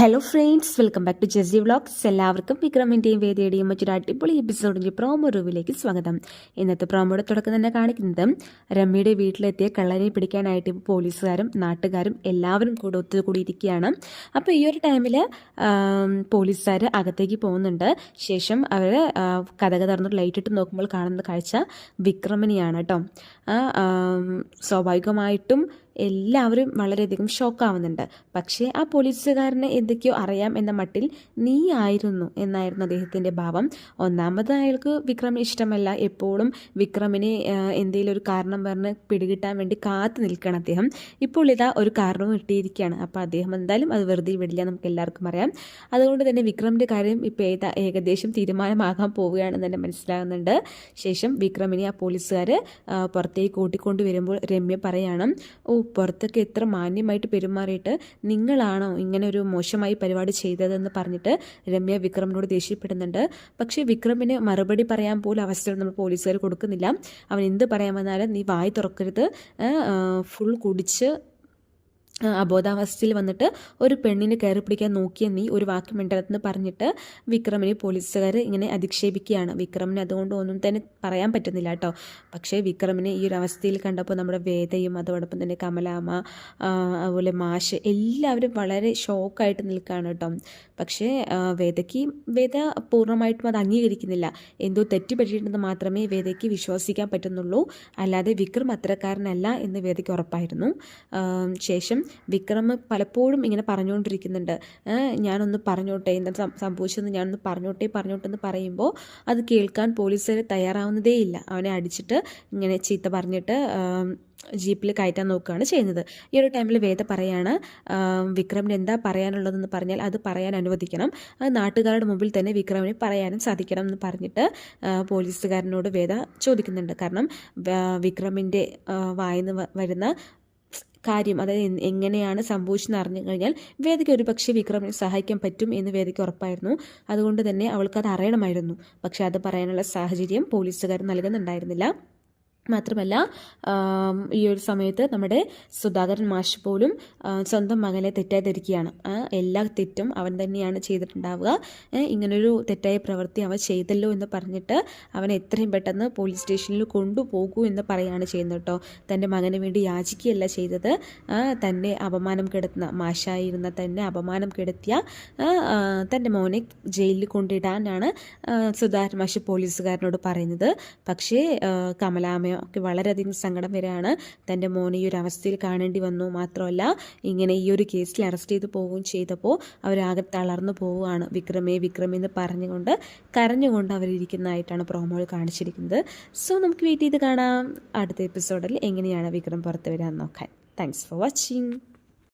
Hello friends welcome back to JC vlogs എല്ലാവർക്കും വിക്രമിന്റെയും വേദിയുടെയും മറ്റൊരു അടിപൊളി എപ്പിസോഡിന്റെ പ്രോമോ റിവ്യൂവിലേക്ക് സ്വാഗതം. ഇന്നത്തെ പ്രോമോയുടെ തുടക്കം തന്നെ കാണിക്കുന്നത് രമ്യയുടെ വീട്ടിലെത്തിയ കള്ളനെ പിടിക്കാനായിട്ട് പോലീസുകാരും നാട്ടുകാരും എല്ലാവരും കൂടെ ഒത്തുകൂടിയിരിക്കുകയാണ്. അപ്പോൾ ഈ ഒരു ടൈമിൽ പോലീസുകാർ അകത്തേക്ക് പോകുന്നുണ്ട്. ശേഷം അവർ കഥക തുറന്നിട്ട് ലൈറ്റ് ഇട്ട് നോക്കുമ്പോൾ കാണുന്ന കാഴ്ച വിക്രമിനെയാണ് കേട്ടോ. സ്വാഭാവികമായിട്ടും എല്ലാവരും വളരെയധികം ഷോക്കാവുന്നുണ്ട്. പക്ഷേ ആ പോലീസുകാരന് എന്തൊക്കെയോ അറിയാം എന്ന മട്ടിൽ നീ ആയിരുന്നു എന്നായിരുന്നു അദ്ദേഹത്തിന്റെ ഭാവം. ഒന്നാമത് അയാൾക്ക് വിക്രമിന് ഇഷ്ടമല്ല. എപ്പോഴും വിക്രമിനെ എന്തെങ്കിലും ഒരു കാരണം പറഞ്ഞ് പിടികിട്ടാൻ വേണ്ടി കാത്തു നിൽക്കണം അദ്ദേഹം. ഇപ്പോൾ ഇതാ ഒരു കാരണം കിട്ടിയിരിക്കുകയാണ്. അപ്പോൾ അദ്ദേഹം എന്തായാലും അത് വെറുതെ വിടില്ല നമുക്ക് എല്ലാവർക്കും അറിയാം. അതുകൊണ്ട് തന്നെ വിക്രമിന്റെ കാര്യം ഇപ്പോൾ ഏതാ ഏകദേശം തീരുമാനമാകാൻ പോവുകയാണെന്ന് തന്നെ മനസ്സിലാകുന്നുണ്ട്. ശേഷം വിക്രമിനെ ആ പോലീസുകാർ പുറത്തേക്ക് കൂട്ടിക്കൊണ്ട് വരുമ്പോൾ രമ്യ പറയണം ഓ പുറത്തൊക്കെ എത്ര മാന്യമായിട്ട് പെരുമാറിയിട്ട് നിങ്ങളാണോ ഇങ്ങനെ ഒരു മോശമായി പരിപാടി ചെയ്തതെന്ന് പറഞ്ഞിട്ട് രമ്യ വിക്രമിനോട് ദേഷ്യപ്പെടുന്നുണ്ട്. പക്ഷേ വിക്രമിന് മറുപടി പറയാൻ പോലും അവസരം നമ്മൾ പോലീസുകാർ കൊടുക്കുന്നില്ല. അവൻ എന്ത് പറയാൻ വന്നാലും നീ വായി തുറക്കരുത്. ഫുൾ കുടിച്ച് അബോധാവസ്ഥയിൽ വന്നിട്ട് ഒരു പെണ്ണിനെ കയറി പിടിക്കാൻ നോക്കിയ നീ ഒരു വാക്ക് മിണ്ടരുതെന്ന് പറഞ്ഞിട്ട് വിക്രമിനെ പോലീസുകാർ ഇങ്ങനെ അധിക്ഷേപിക്കുകയാണ്. വിക്രമിന് അതുകൊണ്ട് ഒന്നും തന്നെ പറയാൻ പറ്റുന്നില്ല കേട്ടോ. പക്ഷേ വിക്രമിനെ ഈ ഒരു അവസ്ഥയിൽ കണ്ടപ്പോൾ നമ്മുടെ വേദയും അതോടൊപ്പം തന്നെ കമലാമ്മ ആ, അതുപോലെ മാഷ് എല്ലാവരും വളരെ ഷോക്കായിട്ട് നിൽക്കുകയാണ് കേട്ടോ. പക്ഷേ വേദയ്ക്ക് വേദ പൂർണമായിട്ടും അത് അംഗീകരിക്കുന്നില്ല. എന്തോ തെറ്റ് പറ്റിയിട്ടുണ്ടെന്ന് മാത്രമേ വേദയ്ക്ക് വിശ്വസിക്കാൻ പറ്റുന്നുള്ളൂ. അല്ലാതെ വിക്രം അത്തരക്കാരനല്ല എന്ന് വേദയ്ക്ക് ഉറപ്പായിരുന്നു. ശേഷം വിക്രം പലപ്പോഴും ഇങ്ങനെ പറഞ്ഞുകൊണ്ടിരിക്കുന്നുണ്ട്. "ഏ, ഞാനൊന്ന് പറഞ്ഞോട്ടെ എന്താ സംഭവിച്ചതെന്ന് ഞാനൊന്ന് പറഞ്ഞോട്ടെ പറഞ്ഞോട്ടെ എന്ന് പറയുമ്പോൾ അത് കേൾക്കാൻ പോലീസുകാർ തയ്യാറാവുന്നതേയില്ല അവനെ അടിച്ചിട്ട് ഇങ്ങനെ ചീത്ത പറഞ്ഞിട്ട് ജീപ്പിൽ കയറ്റാൻ നോക്കുകയാണ് ചെയ്യുന്നത്. ഈ ഒരു ടൈമിൽ വേദ പറയാണ് വിക്രമിന് എന്താ പറയാനുള്ളതെന്ന് പറഞ്ഞാൽ അത് പറയാൻ അനുവദിക്കണം. അത് നാട്ടുകാരുടെ മുമ്പിൽ തന്നെ വിക്രമിനെ പറയാനും സാധിക്കണം എന്ന് പറഞ്ഞിട്ട് പോലീസുകാരനോട് വേദ ചോദിക്കുന്നുണ്ട്. കാരണം വിക്രമിന്റെ വായിന്ന് വരുന്ന കാര്യം അതായത് എങ്ങനെയാണ് സംഭവിച്ചെന്ന് അറിഞ്ഞു കഴിഞ്ഞാൽ വേദിക്ക് ഒരു പക്ഷേ വിക്രമിനെ സഹായിക്കാൻ പറ്റും എന്ന് വേദിക്ക് ഉറപ്പായിരുന്നു. അതുകൊണ്ട് തന്നെ അവൾക്ക് അത് അറിയണമായിരുന്നു. പക്ഷെ അത് പറയാനുള്ള സാഹചര്യം പോലീസുകാർ നൽകുന്നുണ്ടായിരുന്നില്ല. മാത്രമല്ല ഈ ഒരു സമയത്ത് നമ്മുടെ സുധാകരൻ മാഷ് പോലും സ്വന്തം മകനെ തെറ്റായി ധരിക്കുകയാണ് എല്ലാ തെറ്റും അവൻ തന്നെയാണ് ചെയ്തിട്ടുണ്ടാവുക. ഇങ്ങനൊരു തെറ്റായ പ്രവൃത്തി അവൻ ചെയ്തല്ലോ എന്ന് പറഞ്ഞിട്ട് അവനെ എത്രയും പെട്ടെന്ന് പോലീസ് സ്റ്റേഷനിൽ കൊണ്ടുപോകൂ എന്ന് പറയുകയാണ് ചെയ്യുന്നത് കേട്ടോ. തന്റെ മകന് വേണ്ടി യാചിക്കുകയല്ല ചെയ്തത്. തന്നെ അപമാനം കെടുത്തുന്ന മാഷായിരുന്ന തന്നെ അപമാനം കെടുത്തിയ തന്റെ മോനെ ജയിലിൽ കൊണ്ടിടാനാണ് സുധാകരൻ മാഷ് പോലീസുകാരനോട് പറയുന്നത്. പക്ഷേ ആ, കമലാമ്മയൊക്കെ വളരെയധികം സങ്കടം വരികയാണ് തന്റെ മോനെ ഈ ഒരു അവസ്ഥയിൽ കാണേണ്ടി വന്നു. മാത്രമല്ല ഇങ്ങനെ ഈ ഒരു കേസിൽ അറസ്റ്റ് ചെയ്ത് പോവുകയും ചെയ്തപ്പോൾ അവരാകെ തളർന്നു പോവുകയാണ്. വിക്രമേ വിക്രമേ എന്ന് പറഞ്ഞുകൊണ്ട് കരഞ്ഞുകൊണ്ട് അവരിരിക്കുന്നതായിട്ടാണ് പ്രോമോയിൽ കാണിച്ചിരിക്കുന്നത്. സോ നമുക്ക് വെയിറ്റ് ചെയ്ത് കാണാം. അടുത്ത എപ്പിസോഡിൽ എങ്ങനെയാണ് വിക്രം പുറത്ത് വരാൻ നോക്കാൻ. Thanks for watching